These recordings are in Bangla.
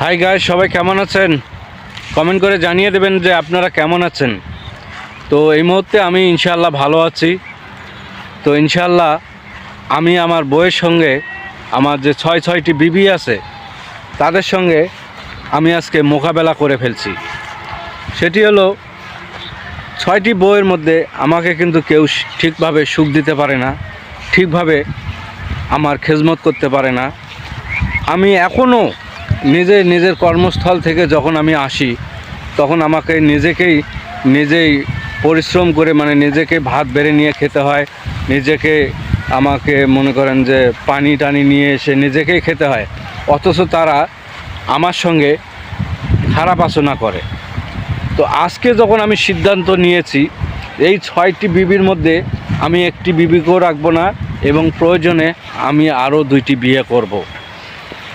হাই গাইস সবাই কেমন আছেন? কমেন্ট করে জানিয়ে দেবেন যে আপনারা কেমন আছেন। তো এই মুহূর্তে আমি ইনশাল্লাহ ভালো আছি। তো ইনশাল্লাহ আমি আমার বইয়ের সঙ্গে আমার যে ছয় ছয়টি বিবি আছে, তাদের সঙ্গে আমি আজকে মোকাবেলা করে ফেলছি। সেটি হলো, ছয়টি বইয়ের মধ্যে আমাকে কিন্তু কেউ ঠিকভাবে সুখ দিতে পারে না, ঠিকভাবে আমার খেজমত করতে পারে না। আমি এখনও নিজে নিজের কর্মস্থল থেকে যখন আমি আসি, তখন আমাকে নিজেকেই, নিজেই পরিশ্রম করে মানে নিজেকে ভাত বেড়ে নিয়ে খেতে হয়। নিজেকে আমাকে মনে করেন যে পানি টানি নিয়ে এসে নিজেকেই খেতে হয়। অথচ তারা আমার সঙ্গে খারাপ আচরণ করে। তো আজকে যখন আমি সিদ্ধান্ত নিয়েছি, এই ছয়টি বিবির মধ্যে আমি একটি বিবিকেও রাখব না এবং প্রয়োজনে আমি আরও দুইটি বিয়ে করব।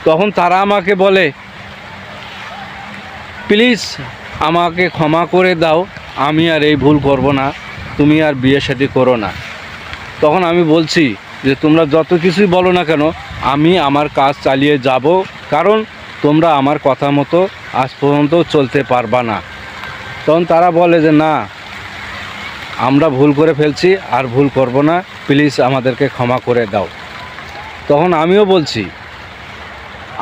তখন তারা আমাকে বলে, প্লিজ আমাকে ক্ষমা করে দাও, আমি আর এই ভুল করব না, তুমি আর বিয়ে শাদী করো না। তখন আমি বলছি যে, তোমরা যত কিছুই বলো না কেন, আমি আমার কাজ চালিয়ে যাব, কারণ তোমরা আমার কথা মতো আজ পর্যন্ত চলতে পারবা না। তখন তারা বলে যে, না, আমরা ভুল করে ফেলছি, আর ভুল করব না, প্লিজ আমাদেরকে ক্ষমা করে দাও। তখন আমিও বলছি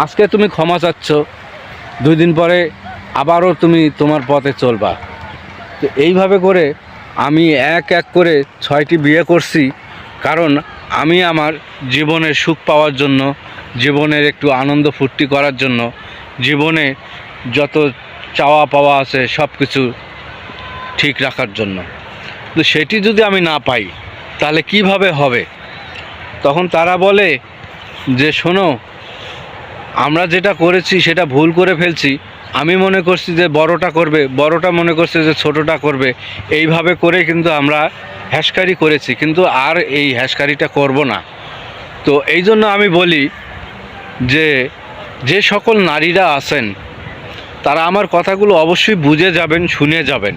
আজকে তুমি ক্ষমা চাচ্ছ, দুই দিন পরে আবারও তুমি তোমার পথে চলবা। তো এইভাবে করে আমি এক এক করে ছয়টি বিয়ে করছি, কারণ আমি আমার জীবনের সুখ পাওয়ার জন্য, জীবনের একটু আনন্দ ফুর্তি করার জন্য, জীবনে যত চাওয়া পাওয়া আছে সব কিছু ঠিক রাখার জন্য। তো সেটি যদি আমি না পাই, তাহলে কীভাবে হবে? তখন তারা বলে যে, শোনো আমরা যেটা করেছি, সেটা ভুল করে ফেলছি। আমি মনে করছি যে বড়টা করবে, বড়টা মনে করছে যে ছোটটা করবে। এইভাবে করে কিন্তু আমরা হ্যাসকারি করেছি, কিন্তু আর এই হ্যাসকারিটা করব না। তো এই জন্য আমি বলি যে যে সকল নারীরা আছেন, তারা আমার কথাগুলো অবশ্যই বুঝে যাবেন, শুনে যাবেন।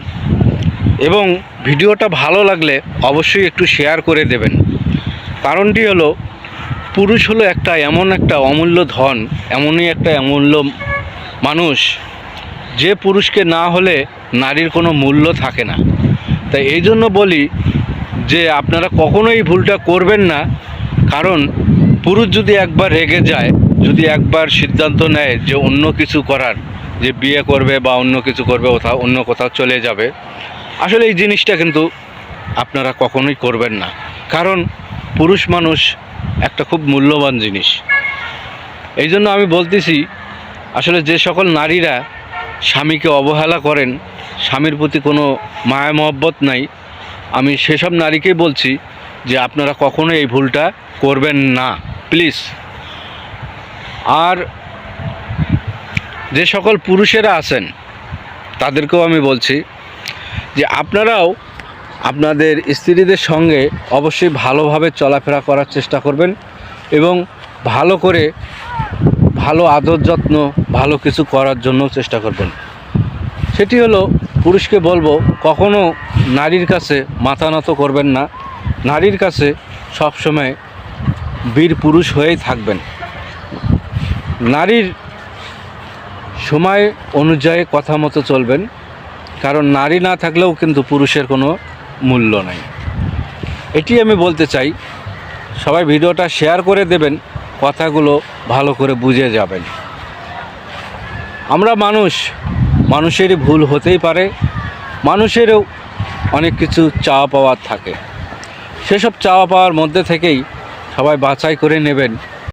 এবং ভিডিওটা ভালো লাগলে অবশ্যই একটু শেয়ার করে দেবেন। কারণটি হলো পুরুষ হলো একটা এমন একটা অমূল্য ধন, এমনই একটা অমূল্য মানুষ, যে পুরুষকে না হলে নারীর কোনো মূল্য থাকে না। তাই এই জন্য বলি যে আপনারা কখনোই ভুলটা করবেন না, কারণ পুরুষ যদি একবার রেগে যায়, যদি একবার সিদ্ধান্ত নেয় যে অন্য কিছু করার, যে বিয়ে করবে বা অন্য কিছু করবে, কোথাও, অন্য কোথাও চলে যাবে, আসলে এই জিনিসটা কিন্তু আপনারা কখনোই করবেন না। কারণ পুরুষ মানুষ একটা খুব মূল্যবান জিনিস। এই জন্য আমি বলতেছি, আসলে যে সকল নারীরা স্বামীকে অবহেলা করেন, স্বামীর প্রতি কোনো মায়া মহব্বত নাই, আমি সেসব নারীকেই বলছি যে আপনারা কখনো এই ভুলটা করবেন না, প্লিজ। আর যে সকল পুরুষেরা আছেন, তাদেরকেও আমি বলছি যে আপনারাও আপনাদের স্ত্রীদের সঙ্গে অবশ্যই ভালোভাবে চলাফেরা করার চেষ্টা করবেন এবং ভালো করে ভালো আদর যত্ন, ভালো কিছু করার জন্য চেষ্টা করবেন। সেটি হলো, পুরুষকে বলব, কখনো নারীর কাছে মাথা নত করবেন না। নারীর কাছে সবসময় বীর পুরুষ হয়েই থাকবেন। নারীর সময় অনুযায়ী কথা মতো চলবেন। কারণ নারী না থাকলেও কিন্তু পুরুষের কোনো মূল্য নাই। এটি আমি বলতে চাই, সবাই ভিডিওটা শেয়ার করে দেবেন, কথাগুলো ভালো করে বুঝে যাবেন। আমরা মানুষ, মানুষেরই ভুল হতেই পারে, মানুষেরও অনেক কিছু চাওয়া পাওয়ার থাকে। সেসব চাওয়া পাওয়ার মধ্যে থেকেই সবাই বাছাই করে নেবেন